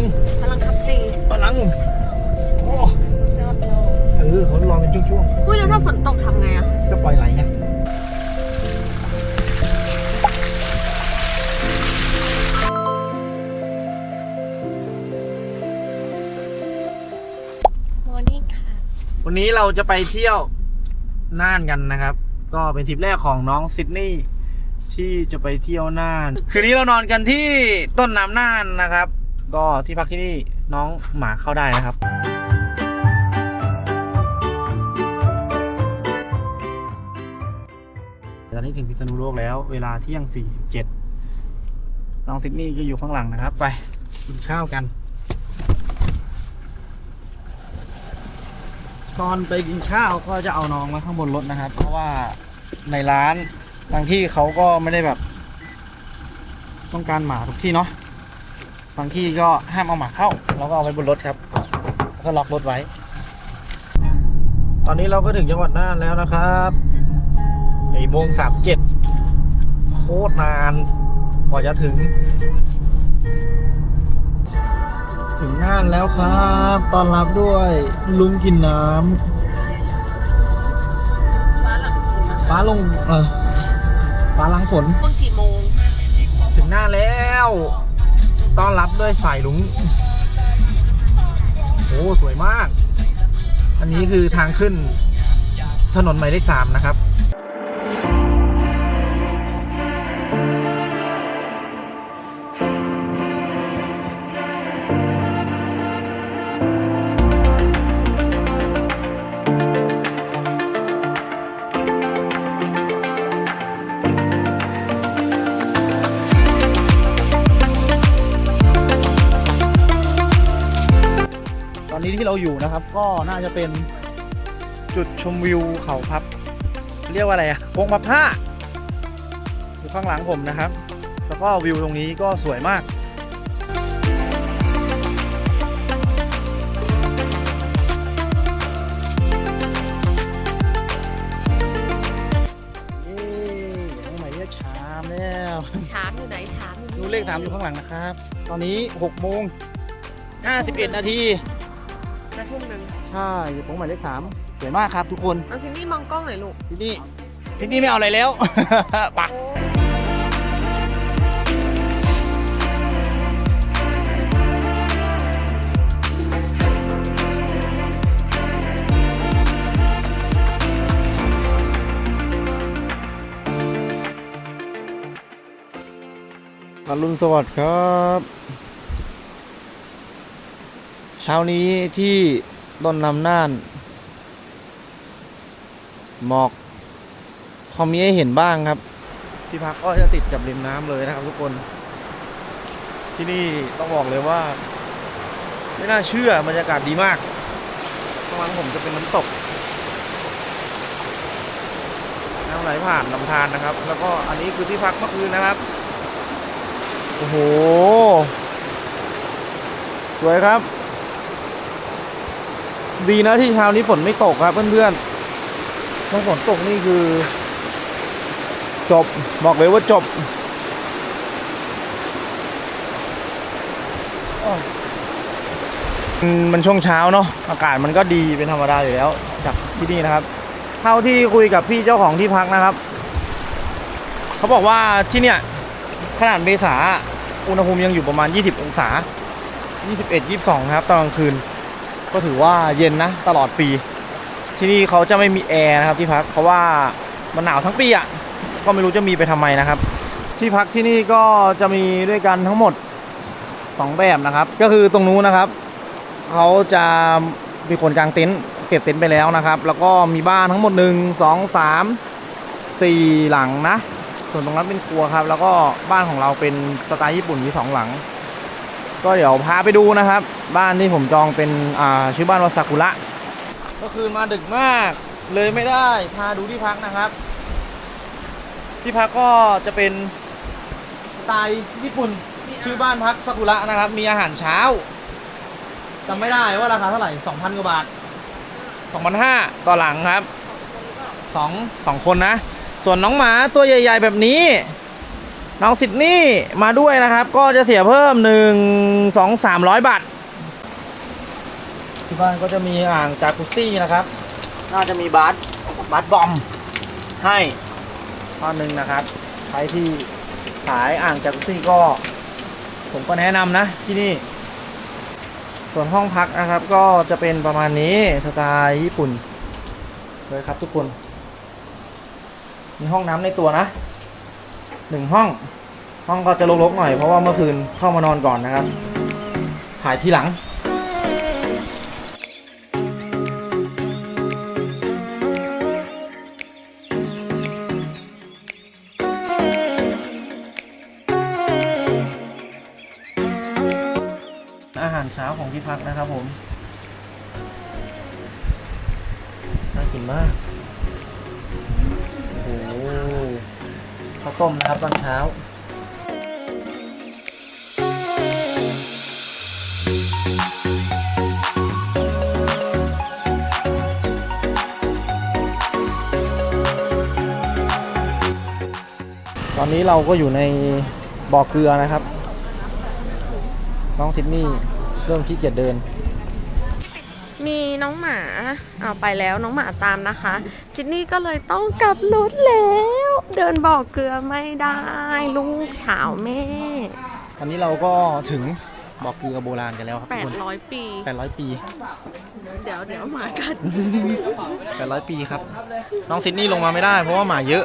งพลังขับสี่พลังโอ้จอดรอเออเขารอเป็นช่วงอุ้ยแล้วถ้าฝนตกทำไงอะๆก็ปล่อยไหลไงมอร์นิ่งค่ะวันนี้เราจะไปเที่ยวน่านกันนะครับ ก็เป็นทริปแรกของน้องซิดนีย์ที่จะไปเที่ยวน่าน คืนนี้เรานอนกันที่ต้นน้ำน่านนะครับ ก็ที่พักที่นี่น้องหมาเข้าได้นะครับ ตอนนี้ถึงพิษณุโลกแล้ว เวลาเที่ยง 47 น้องซิดนีย์ก็อยู่ข้างหลังนะครับ ไปกินข้าวกัน ตอนไปกินข้าวก็จะเอาน้องมาข้างบนรถนะครับ เพราะว่าในร้านบางที่เขาก็ไม่ได้แบบ ต้องการหมาทุกที่เนาะ บางที่ก็ห้ามเอาหมาเข้าเราก็เอาไว้บนรถครับแล้วก็ล็อกรถไว้ ตอนนี้เราก็ถึงจังหวัดน่านแล้วนะครับไอ้โมงสามเจ็ดโคตรนานกว่าจะถึง ถึงน่านแล้วครับตอนรับด้วยลุงกินน้ำฟ้าหลังฝนนะฟ้าลงเออฟ้าล้างฝนเมื่อกี่โมง ถึงหน้าแล้ว ต้อนรับด้วยสายลุงโอ้สวยมาก อันนี้คือทางขึ้นถนนหมายเลขสามนะครับ เราอยู่นะครับ ก็น่าจะเป็นจุดชมวิวเขาพับ เรียกว่าอะไรอะวงพับผ้าอยู่ข้างหลังผมนะครับ แล้วก็วิวตรงนี้ก็สวยมากเย้น้องใหม่เรียกชามแล้วชามอยู่ไหนชามอยู่ดูเลขสามอยู่ข้างหลังนะครับ ตอนนี้6โมง51นาที จะทุ่มหนึ่งใช่อยู่ตรงหมายเลขสามสวยมากครับทุกคนเอาซินนี่มองกล้องหน่อยลูกที่นี่ที่นี่ไม่เอาอะไรแล้ว ไปอรุณสวัสดิ์ครับ เช้านี้ที่ต้นน้ำน่าน หมอกพอมีให้เห็นบ้างครับ ที่พักก็จะติดกับริมน้ำเลยนะครับทุกคน ที่นี่ต้องบอกเลยว่า ไม่น่าเชื่อบรรยากาศดีมากข้างหลังผมจะเป็นน้ำตกน้ำไหลผ่านลำธารนะครับ แล้วก็อันนี้คือที่พักเมื่อคืนนะครับ โอ้โห สวยครับ ดีนะที่เช้านี้ฝนไม่ตกครับเพื่อนๆถ้าฝนตกนี่คือ จบบอกเลยว่าจบอ้ออืมมันช่วงเช้าเนาะอากาศมันก็ดีเป็นธรรมดาอยู่แล้ว จากที่นี่นะครับ เท่าที่คุยกับพี่เจ้าของที่พักนะครับ เขาบอกว่าที่เนี่ยขนาดเมษาอุณหภูมิยังอยู่ประมาณ 20 องศา 21 22 ครับ ตอนกลางคืน ก็ถือว่าเย็นนะตลอดปี ที่นี่เขาจะไม่มีแอร์นะครับที่พักเพราะว่ามันหนาวทั้งปีอะก็ไม่รู้จะมีไปทำไมนะครับ ที่พักที่นี่ก็จะมีด้วยกันทั้งหมดสองแบบนะครับ ก็คือตรงนู้นนะครับเขาจะมีคนกางเต็นท์เก็บเต็นท์ไปแล้วนะครับ แล้วก็มีบ้านทั้งหมดหนึ่งสองสามสี่หลังนะ ส่วนตรงนั้นเป็นครัวครับ แล้วก็บ้านของเราเป็นสไตล์ญี่ปุ่นมีสองหลัง ก็เดี๋ยวพาไปดูนะครับ บ้านที่ผมจองเป็นอ่าชื่อบ้านว่าซากุระ ก็คือมาดึกมาก เลยไม่ได้ พาดูที่พักนะครับ ที่พักก็จะเป็นสไตล์ญี่ปุ่น ชื่อบ้านพักซากุระนะครับ มีอาหารเช้าจำไม่ได้ว่าราคาเท่าไหร่2,000กว่าบาท2,500ต่อหลังครับสองสองคนนะ ส่วนน้องหมาตัวใหญ่ ๆ แบบนี้ น้องซิดนี่มาด้วยนะครับ ก็จะเสียเพิ่ม1 2 300บาทที่บ้านก็จะมีอ่างจากุซซี่นะครับ น่าจะมีบาสบาสบอม ให้ข้อหนึ่งนะครับใครที่ขายอ่างจากุซซี่ก็ ผมก็แนะนำนะที่นี่ ส่วนห้องพักนะครับ ก็จะเป็นประมาณนี้สไตล์ญี่ปุ่นเลยครับทุกคน มีห้องน้ำในตัวนะ หนึ่งห้อง ห้องก็จะรกๆหน่อยเพราะว่าเมื่อคืนเข้ามานอนก่อนนะครับ ถ่ายทีหลังอาหารเช้าของที่พักนะครับผม น่ากินมาก ข้าวต้มนะครับตอนเช้าตอนนี้เราก็อยู่ในบ่อเกลือนะครับ น้องซิดนี่เริ่มขี้เกียจเดิน มีน้องหมาเอาไปแล้วน้องหมาตามนะคะซิดนี่ก็เลยต้องกลับรถแล้ว เดินบอกเกลือไม่ได้ ลูกเฉาวแม่ตอนนี้เราก็ถึงบ่อเกลือโบราณกันแล้วครับทุกคน800 ปี 800 ปี เดี๋ยวเดี๋ยวหมากัด800 ปีครับ น้องซิดนี่ลงมาไม่ได้ เพราะว่าหมาเยอะ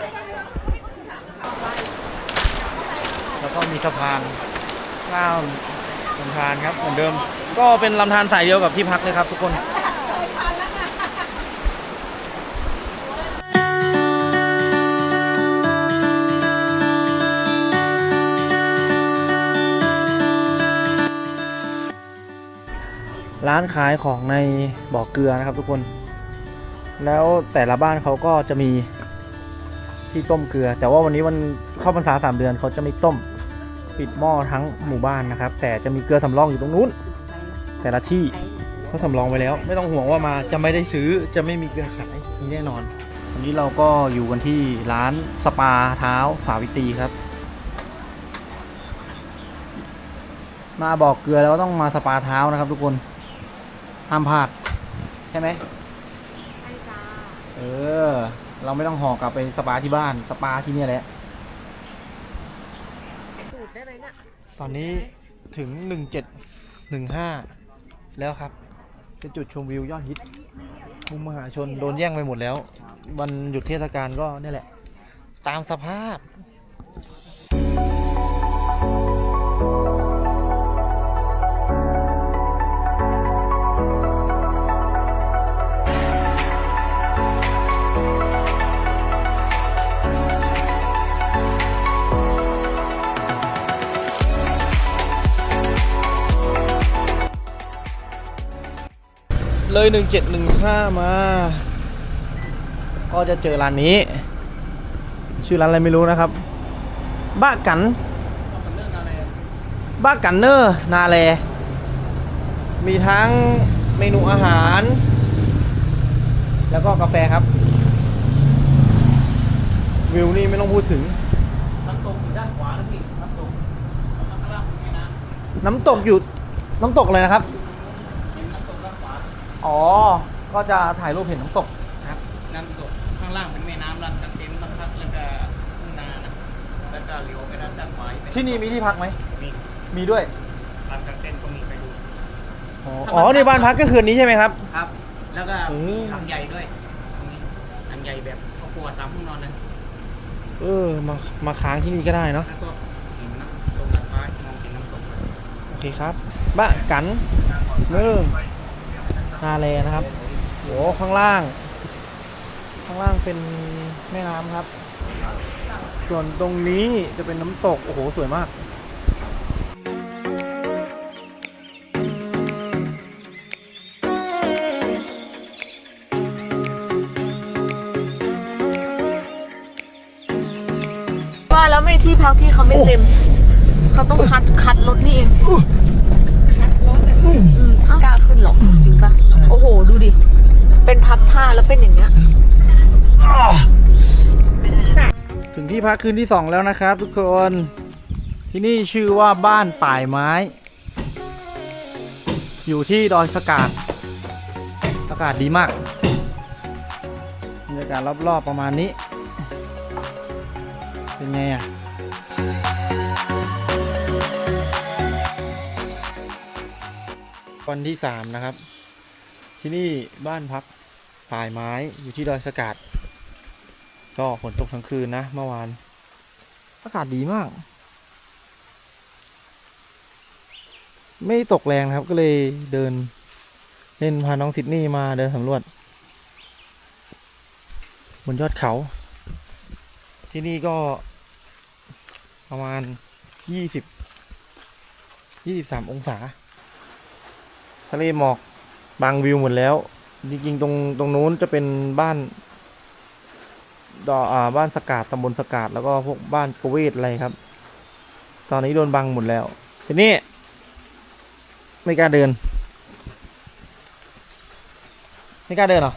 แล้วก็มีสะพานข้าม ลำธารครับเหมือนเดิม ก็เป็นลำธารสายเดียวกับที่พักเลยครับทุกคนร้านขายของในบ่อเกลือนะครับทุกคน แล้วแต่ละบ้านเขาก็จะมีที่ต้มเกลือ แต่ว่าวันนี้วันเข้าพรรษาสามเดือนเขาจะไม่ต้ม ปิดหม้อทั้งหมู่บ้านนะครับ แต่จะมีเกลือสำรองอยู่ตรงนู้น แต่ละที่เขาสำรองไว้แล้ว ไม่ต้องห่วงว่ามาจะไม่ได้ซื้อจะไม่มีเกลือขายมีแน่นอนวันนี้เราก็อยู่กันที่ร้านสปาเท้าสาวิตรีครับ มาบอกเกลือแล้วต้องมาสปาเท้านะครับ ทุกคนห้ามพลาดใช่ไหมใช่จ้าเออ เราไม่ต้องห่อกลับไปสปาที่บ้านสปาที่เนี่ยแหละ สูตรได้ไหมเนี่ย ตอนนี้ถึง 1715 แล้วครับ เป็นจุดชมวิวยอดฮิตมุมมหาชนโดนแย่งไปหมดแล้ว วันหยุดเทศกาลก็นี่แหละ ตามสภาพ เลย1715 มา ก็จะเจอร้านนี้ ชื่อร้านอะไรไม่รู้นะครับ บ้ากัน บ้ากันเนอร์นาแลมีทั้งเมนูอาหาร แล้วก็กาแฟครับ วิวนี่ไม่ต้องพูดถึง น้ำตกอยู่ด้านขวานะพี่น้ำตกน้ำตกอยู่น้ำตกเลยนะครับ อ๋อ ก็จะถ่ายรูปเห็นน้ำตก ครับน้ำตกข้างล่างเป็นแม่น้ำลำตะเต็มนะครับแล้วก็ทุ่งนานะแล้วก็เลี้ยวไปด้านด้านขวาเป็นที่นี่มีที่พักไหม มีมีด้วยลำตะเต็มก็มีไปดู อ๋ออ๋อในบ้านพักก็คืนนี้ใช่ไหมครับ ครับ แล้วก็อืมหลังใหญ่ด้วยตรงนี้หลังใหญ่แบบครอบครัวสามห้องนอนเลยเออ มา มาค้างที่นี่ก็ได้เนาะ แล้วก็เห็นน้ำตรงดาดฟ้ามองเห็นน้ำตกเลย โอเคครับบ้ากันเนิ่ง นาเลนะครับโหข้างล่าง ข้างล่างเป็นแม่น้ำครับ ส่วนตรงนี้จะเป็นน้ำตก โอ้โห สวยมากว่าแล้วไม่ที่พักที่เขาไม่เต็ม เขาต้องคัดคัดรถนี่เองคัดรถอืมเอ้ากล้า ขึ้นหรอกจริงปะโอ้โห ดูดิ เป็นพับท่าแล้วเป็นอย่างเงี้ย ถึงที่พักคืนที่สองแล้วนะครับ ทุกคน ที่นี่ชื่อว่าบ้านป่ายไม้ อยู่ที่ดอยสกาดอากาศดีมากบรรยากาศรอบๆประมาณนี้ เป็นไงอะ วันที่สามนะครับ ที่นี่บ้านพักป่ายไม้อยู่ที่ดอยสกาดก็ฝนตกทั้งคืนนะเมื่อวาน อากาศดีมาก ไม่ตกแรงครับก็เลยเดินเล่นพาน้องซิดนีย์มาเดินสำรวจ บนยอดเขา ที่นี่ก็ประมาณยี่สิบยี่สิบสามองศา ทะเลหมอกบางวิวหมดแล้ว จริงๆตรงตรงนู้นจะเป็นบ้านดออ่าบ้านสกาดตำบลสกาดแล้วก็พวกบ้านกเวทอะไรครับ ตอนนี้โดนบังหมดแล้ว ทีนี้ไม่กล้าเดิน ไม่กล้าเดินหรอ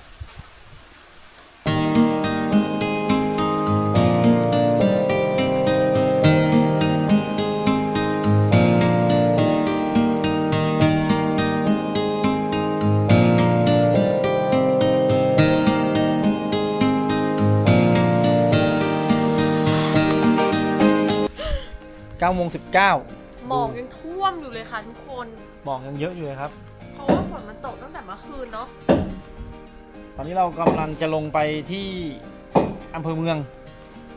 9โมง19หมอกยังท่วมอยู่เลยค่ะทุกคน หมอกยังเยอะอยู่เลยครับ เพราะว่าฝนมันตกตั้งแต่เมื่อคืนเนาะ ตอนนี้เรากำลังจะลงไปที่อำเภอเมือง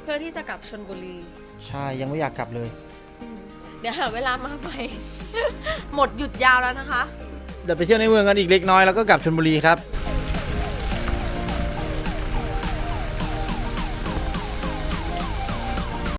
เพื่อที่จะกลับชนบุรี ใช่ ยังไม่อยากกลับเลย เดี๋ยวหาเวลามาใหม่ หมดหยุดยาวแล้วนะคะ เดี๋ยวไปเที่ยวในเมืองกันอีกเล็กน้อยแล้วก็กลับชลบุรีครับ